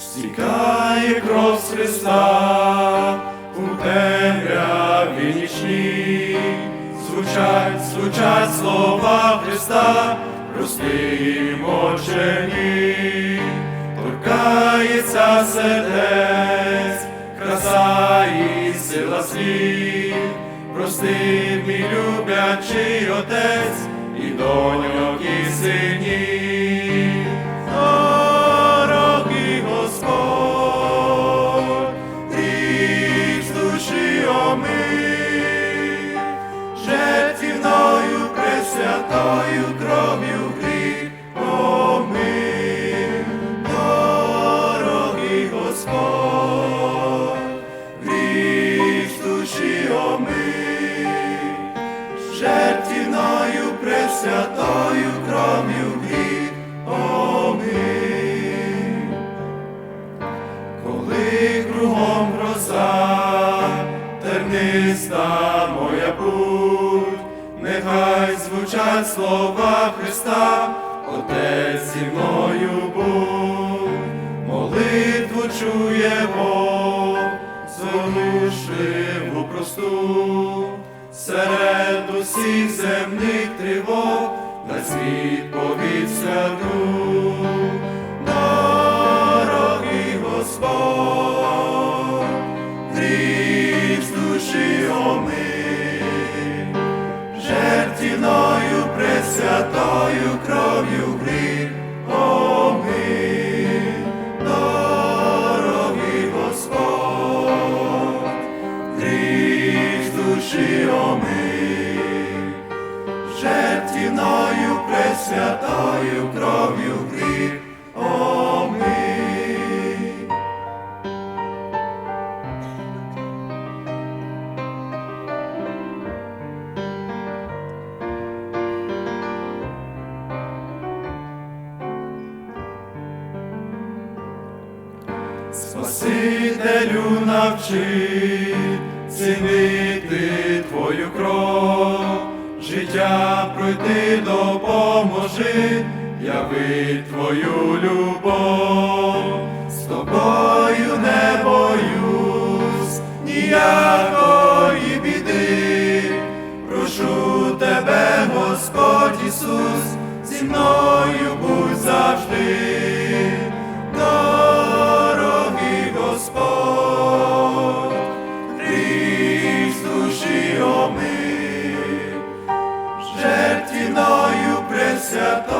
стікає кров з Христа у темряві нічній, звучать, звучать слова Христа, прости мовчені, торкається сердець, краса і сила слів, прости, мій люблячий отець, і доньок, пресвятою кров'ю гріх омий. Коли кругом гроза, терниста моя путь, нехай звучать слова Христа, Отець зі мною будь, молитву чує Бог, зворушливу просту, серед усіх земних тривог, на світ повід святу. Пресвятою кров'ю гріх омий. Спасителю навчи цінити твою кров, життя пройти допоможи, яви твою любов, з тобою не боюсь ніякої біди, прошу тебе, Господь Ісус, зі мною Persepolis.